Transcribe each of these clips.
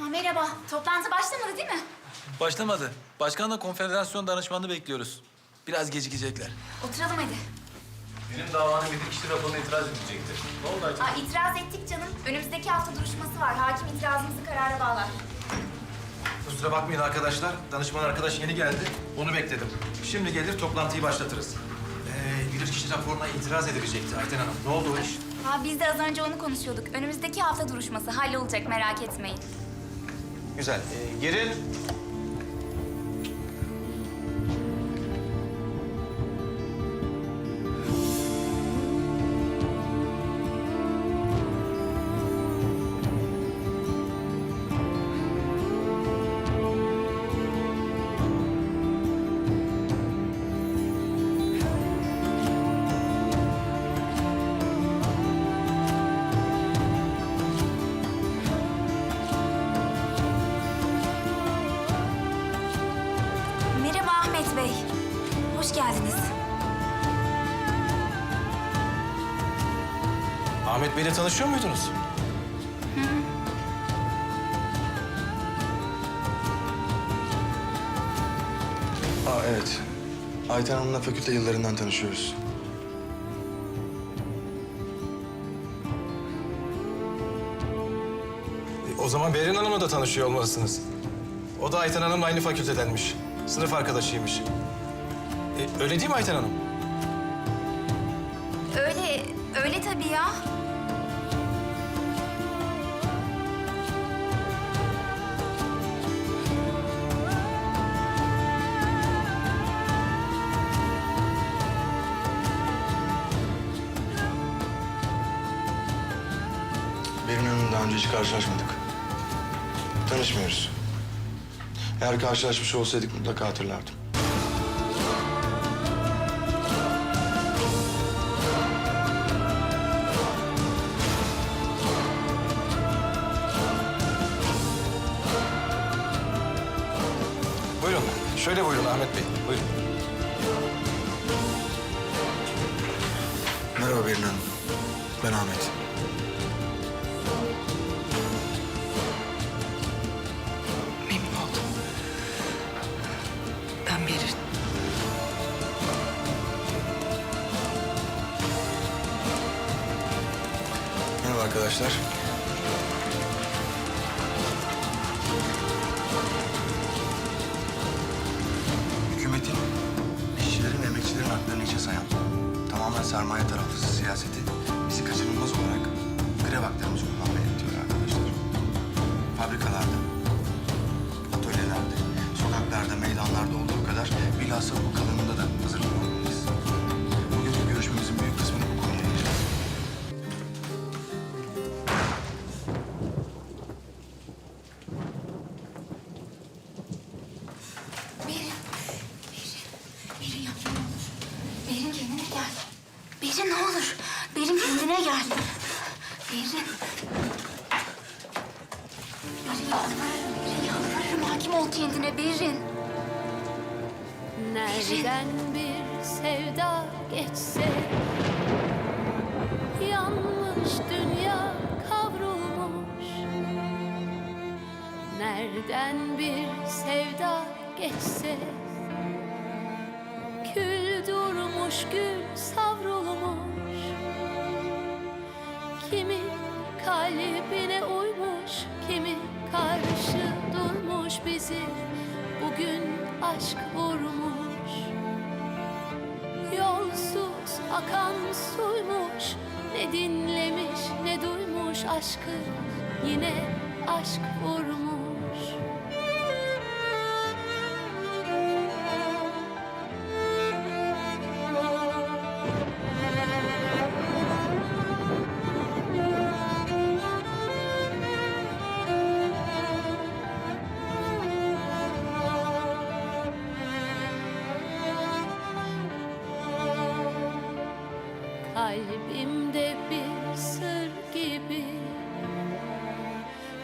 Ha, merhaba. Toplantı başlamadı değil mi? Başlamadı. Başkanla konfederasyon danışmanını bekliyoruz. Biraz gecikecekler. Oturalım hadi. Benim davanın bilirkişi raporuna itiraz edilecektir. Ne oldu acaba? Aa, itiraz ettik canım. Önümüzdeki hafta duruşması var. Hakim itirazımızı karara bağlar. Kusura bakmayın arkadaşlar. Danışman arkadaş yeni geldi. Onu bekledim. Şimdi gelir toplantıyı başlatırız. Ee, bilirkişi raporuna itiraz edilecekti Ayten Hanım. Ne oldu o iş? Ha, biz de az önce onu konuşuyorduk. Önümüzdeki hafta duruşması hallolacak merak etmeyin. Güzel. Ee, girin. Hoş geldiniz. Ahmet Bey'le tanışıyor muydunuz? Aa evet. Ayten Hanım'la fakülte yıllarından tanışıyoruz. E, o zaman Berin Hanım'la da tanışıyor olmalısınız. O da Ayten Hanım'la aynı fakültedenmiş. Sınıf arkadaşıymış. E, öyle değil mi Ayten Hanım? Öyle, öyle tabii ya. Berin Hanım'la daha önce hiç karşılaşmadık. Tanışmıyoruz. Eğer karşılaşmış olsaydık mutlaka hatırlardım. Şöyle buyurun Ahmet Bey. Buyurun. Merhaba Berin Hanım. Ben Ahmet. Memnun oldum. Ben Berin. Merhaba arkadaşlar. İçe sayan, tamamen sermaye taraflısı siyaseti. Bizi kaçınılmaz olarak grev haklarımızı kullanmaya itiyor arkadaşlar. Fabrikalarda, atölyelerde, sokaklarda, meydanlarda olduğu kadar bilhassa bu kalanında da hazırlıklı Berin ne olur. Berin kendine gel. Berin. Berin yalvarırım, Berin yalvarırım. Hakim ol kendine Berin. Nereden bir sevda geçse Yanmış dünya kavrulmuş Nereden bir sevda geçse durmuş gül savrulmuş. Kimi kalbine uymuş Kimi karşı durmuş bizi Bugün aşk vurmuş. Yolsuz akan suymuş Ne dinlemiş ne duymuş aşkı Yine aşk vurmuş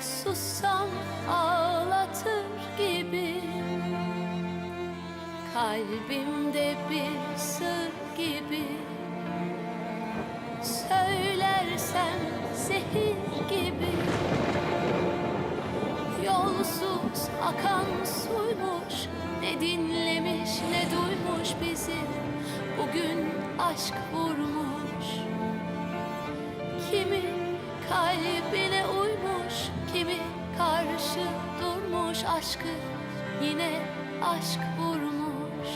Sussam ağlatır gibi. Kalbimde bir sır gibi. Söylersem zehir gibi. Yol akan suymuş Ne dinlemiş ne duymuş bizi. Bugün aşk vurmuş. Kimi kalbine durmuş aşkı Yine aşk vurmuş.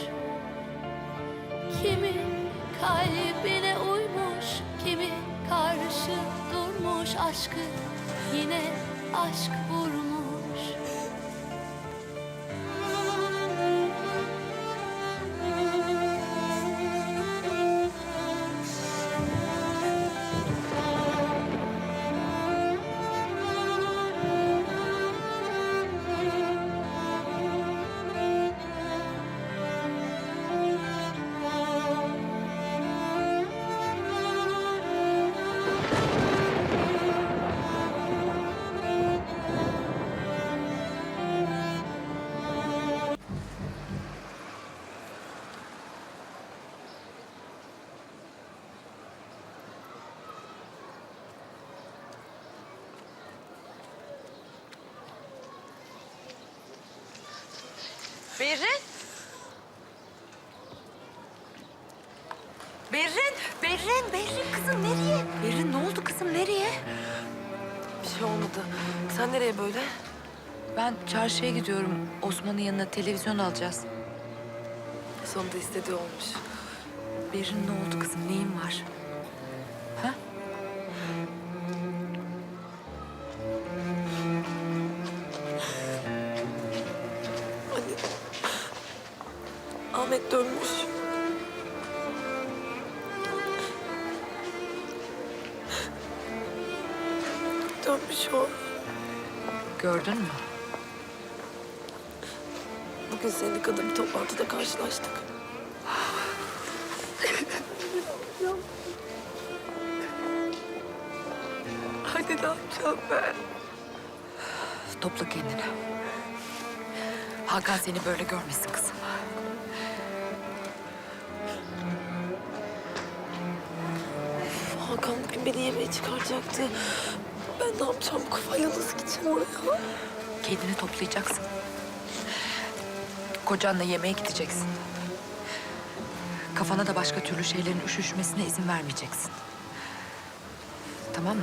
Kimi kalbine uymuş Kimi karşı durmuş aşkı Yine aşk vurmuş Berrin. Berrin, Berrin, Berrin kızım nereye? Berrin ne oldu kızım nereye? Bir şey olmadı. Sen nereye böyle? Ben çarşıya gidiyorum. Osman'ın yanına televizyon alacağız. Sonunda istediği olmuş. Berrin ne oldu kızım? Neyin var? Dönmüş o. Gördün mü? Bugün sendikada bir toplantıda karşılaştık. Hadi ne yapacağım ben? Topla kendini. Hakan seni böyle görmesin kızım. Hakan bugün beni yemeğe çıkaracaktı. Ben ne yapacağım? Bu kafayla nasıl gideceğim oraya? Kendini toplayacaksın. Kocanla yemeğe gideceksin. Kafana da başka türlü şeylerin üşüşmesine izin vermeyeceksin. Tamam mı?